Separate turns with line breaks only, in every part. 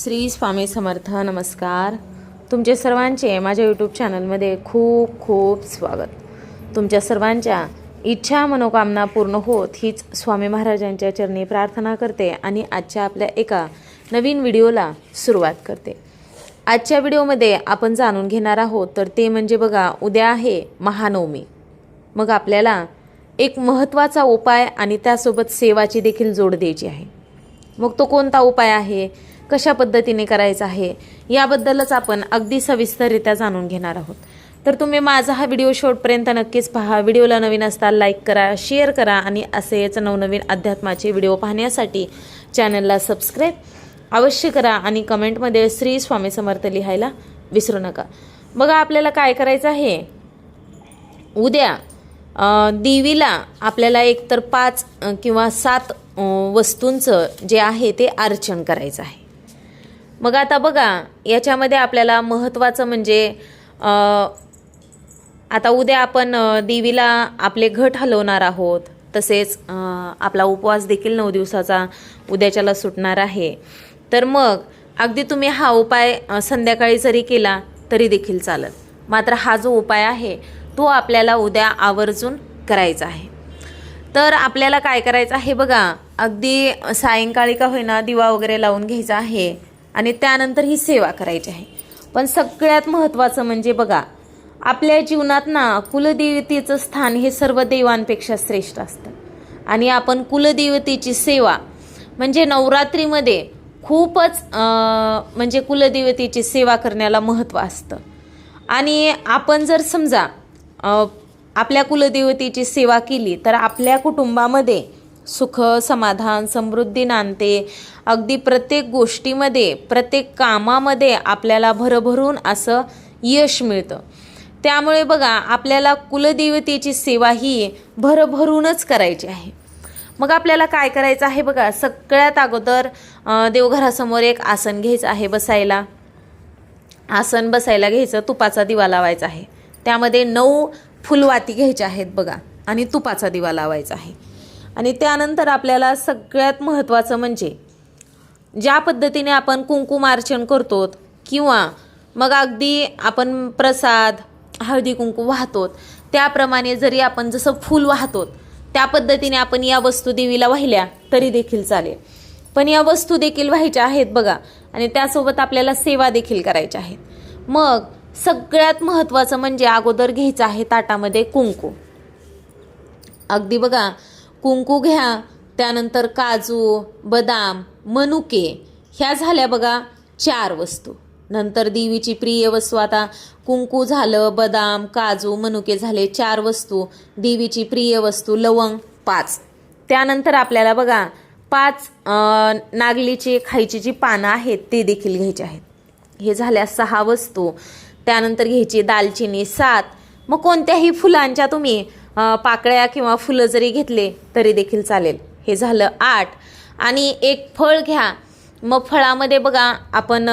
श्री स्वामी समर्थ नमस्कार. तुमचे सर्वांचे माझ्या यूट्यूब चॅनलमध्ये खूप खूप स्वागत. तुमच्या सर्वांच्या इच्छा मनोकामना पूर्ण होत हीच स्वामी महाराजांच्या चरणी प्रार्थना करते आणि आजच्या आपल्या एका नवीन व्हिडिओला सुरुवात करते. आजच्या व्हिडिओमध्ये आपण जाणून घेणार आहोत तर ते म्हणजे बघा उद्या आहे महानवमी. मग आपल्याला एक महत्त्वाचा उपाय आणि त्यासोबत सेवाची देखील जोड द्यायची आहे. मग तो कोणता उपाय आहे? कशा पद्धतीने करायचा आहे याबद्दलच आपण अगदी सविस्तररित्या जाणून घेणार आहोत. तर तुम्ही माझा हा व्हिडिओ शेवटपर्यंत नक्कीच पहा. व्हिडिओला नवीन असता लाईक करा शेअर करा आणि असेच नवनवीन अध्यात्माचे व्हिडिओ पाहण्यासाठी चॅनलला सबस्क्राईब अवश्य करा आणि कमेंटमध्ये श्री स्वामी समर्थ लिहायला विसरू नका. बघा आपल्याला काय करायचं आहे? उद्या देवीला आपल्याला एकतर पाच किंवा सात वस्तूंचं जे आहे ते अर्चन करायचं आहे. मग आता बघा याच्यामध्ये आपल्याला महत्त्वाचं म्हणजे आता उद्या आपण देवीला आपले घट हलवणार आहोत. तसेच आपला उपवास देखील नऊ दिवसाचा उद्याच्याला सुटणार आहे. तर मग अगदी तुम्ही हा उपाय संध्याकाळी जरी केला तरी देखील चालत. मात्र हा जो उपाय आहे तो आपल्याला उद्या आवर्जून करायचा आहे. तर आपल्याला काय करायचं आहे बघा अगदी सायंकाळी का होईना दिवा वगैरे लावून घ्यायचा आहे. आणि त्यानंतर ही सेवा करायची आहे. पण सगळ्यात महत्त्वाचं म्हणजे बघा आपल्या जीवनात ना कुलदेवतेचं स्थान हे सर्व देवांपेक्षा श्रेष्ठ असतं. आणि आपण कुलदेवतेची सेवा म्हणजे नवरात्रीमध्ये खूपच म्हणजे कुलदेवतेची सेवा करण्याला महत्त्व असतं. आणि आपण जर समजा आपल्या कुलदेवतेची सेवा केली तर आपल्या कुटुंबामध्ये सुख समाधान समृद्धी नांदते. अगदी प्रत्येक गोष्टीमध्ये प्रत्येक कामामध्ये आपल्याला भरभरून असं यश मिळतं. त्यामुळे बघा आपल्याला कुलदेवतेची सेवा ही भरभरूनच करायची आहे. मग आपल्याला काय करायचं आहे बघा सगळ्यात अगोदर देवघरासमोर एक आसन घ्यायचं आहे बसायला. आसन बसायला घ्यायचं तुपाचा दिवा लावायचा आहे. त्यामध्ये नऊ फुलवाती घ्यायच्या आहेत बघा आणि तुपाचा दिवा लावायचा आहे. आणि त्यानंतर आपल्याला सगळ्यात महत्त्वाचं म्हणजे ज्या पद्धतीने आपण कुंकुमार्चन करतो किंवा मग अगदी आपण प्रसाद हळदी कुंकू वाहतो त्याप्रमाणे जरी आपण जसं फूल वाहतो त्या पद्धतीने आपण या वस्तू देवीला वाहिल्या तरी देखील चालेल. पण या वस्तू देखील व्हायच्या आहेत बघा आणि त्यासोबत आपल्याला सेवा देखील करायच्या आहेत. मग सगळ्यात महत्त्वाचं म्हणजे अगोदर घ्यायचं आहे ताटामध्ये कुंकू. अगदी बघा कुंकू घ्या त्यानंतर काजू बदाम मनुके ह्या झाल्या बघा चार वस्तू. नंतर देवीची प्रिय वस्तू आता कुंकू झालं बदाम काजू मनुके झाले चार वस्तू. देवीची प्रिय वस्तू लवंग पाच. त्यानंतर आपल्याला बघा पाच नागलीची खायची जी पानं आहेत ते देखील घ्यायची आहेत. हे झाल्या सहा वस्तू. त्यानंतर घ्यायची दालचिनी सात. मग कोणत्याही फुलांच्या तुम्ही पाकळ्या किंवा फुलं जरी घेतले तरी देखील चालेल. हे झालं आठ. आणि एक फळ घ्या. मग फळामध्ये बघा आपण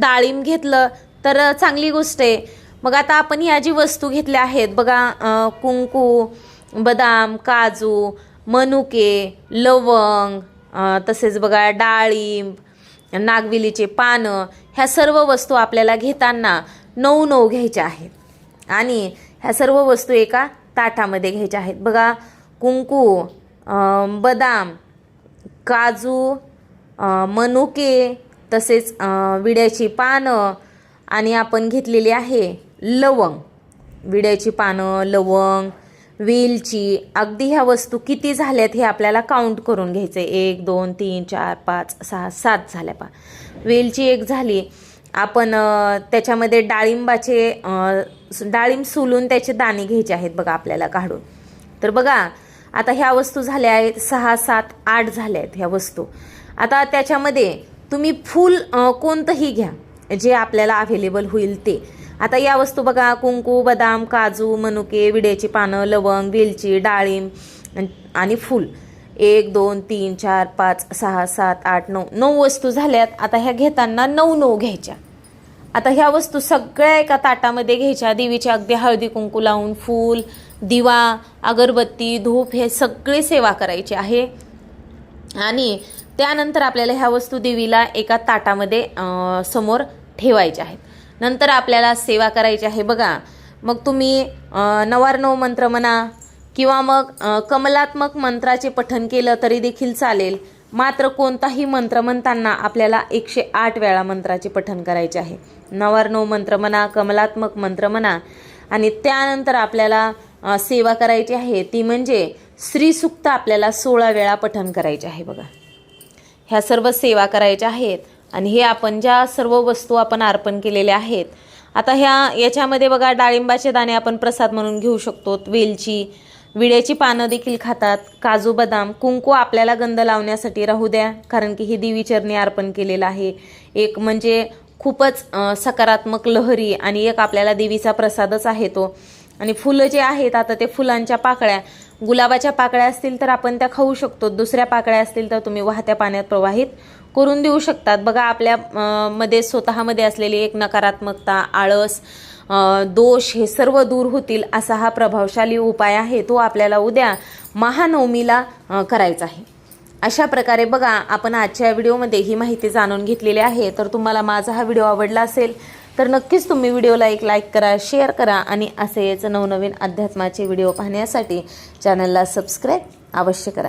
डाळिंब घेतलं तर चांगली गोष्ट आहे. मग आता आपण ह्या जी वस्तू घेतल्या आहेत बघा कुंकू बदाम काजू मनुके लवंग तसेच बघा डाळिंब नागविलीचे पानं ह्या सर्व वस्तू आपल्याला घेताना नऊ नऊ घ्यायच्या आहेत. आणि ह्या सर्व वस्तू एका ताटामध्ये घ्यायच्या आहेत. बघा कुंकू बदाम काजू मनुके तसेच विड्याची पानं आणि आपण घेतलेली आहे लवंग. विड्याची पानं लवंग वेलची अगदी ह्या वस्तू किती झाल्यात हे आपल्याला काउंट करून घ्यायचं आहे एक दोन तीन चार पाच सहा सात झाल्या पा वेलची एक झाली. आपण त्याच्यामध्ये डाळिंबाचे डाळिंब सोलून त्याचे दाणे घ्यायचे आहेत बघा आपल्याला काढून. तर बघा आता ह्या वस्तू झाल्या आहेत सहा सात आठ झाल्या आहेत ह्या वस्तू. आता त्याच्यामध्ये तुम्ही फूल कोणतंही घ्या जे आपल्याला अवेलेबल होईल ते. आता या वस्तू बघा कुंकू बदाम काजू मनुके विड्याची पानं लवंग वेलची डाळिंब आणि फूल. एक दोन तीन चार पाच सहा सात आठ नऊ नऊ वस्तू झाल्यात. आता ह्या घेताना नऊ नऊ घ्यायच्या. आता ह्या वस्तू सगळ्या एका ताटामध्ये घ्यायच्या. देवीची अगदी हळदी कुंकू लावून फूल दिवा अगरबत्ती धूप हे सगळे सेवा करायची आहे. आणि त्यानंतर आपल्याला ह्या वस्तू देवीला एका ताटामध्ये समोर ठेवायच्या आहेत. नंतर आपल्याला सेवा करायची आहे. बघा मग तुम्ही अं, मंत्र म्हणा किंवा मग कमलात्मक मंत्राचे पठन केलं तरी देखील चालेल. मात्र कोणताही मंत्र म्हणताना आपल्याला एकशे आठ वेळा मंत्राचे पठन करायचे आहे. नवार्णव मंत्र म्हणा कमलात्मक मंत्र म्हणा आणि त्यानंतर आपल्याला सेवा करायची आहे. ती म्हणजे श्रीसुक्त आपल्याला सोळा वेळा पठन करायचे आहे बघा. ह्या सर्व सेवा करायच्या आहेत आणि हे आपण ज्या सर्व वस्तू आपण अर्पण केलेल्या आहेत आता ह्या याच्यामध्ये बघा डाळिंबाचे दाणे आपण प्रसाद म्हणून घेऊ शकतो वेलची विड्याची पानं देखील खातात. काजू बदाम कुंकू आपल्याला गंध लावण्यासाठी राहू द्या कारण की ही देवीचरणी अर्पण केलेलं आहे. एक म्हणजे खूपच सकारात्मक लहरी आणि एक आपल्याला देवीचा प्रसादच आहे तो. आणि फुलं जे आहेत आता ते फुलांच्या पाकळ्या. गुलाबाच्या पाकळ्या असतील तर आपण त्या खाऊ शकतो. दुसऱ्या पाकळ्या असतील तर तुम्ही वाहत्या पाण्यात प्रवाहित करून देऊ शकतात. बघा आपल्या मध्ये स्वतःमध्ये असलेली एक नकारात्मकता आळस दोष हे सर्व दूर होतील असा हा प्रभावशाली उपाय आहे तो आपल्याला उद्या महानवमीला करायचा आहे. अशा प्रकारे बघा आपण आजच्या व्हिडिओमध्ये ही माहिती जाणून घेतलेली आहे. तर तुम्हाला माझा हा व्हिडिओ आवडला असेल तर नक्कीच तुम्ही व्हिडिओला एक लाईक करा शेअर करा आणि असेच नवनवीन अध्यात्माचे व्हिडिओ पाहण्यासाठी चॅनलला सबस्क्राईब अवश्य करा.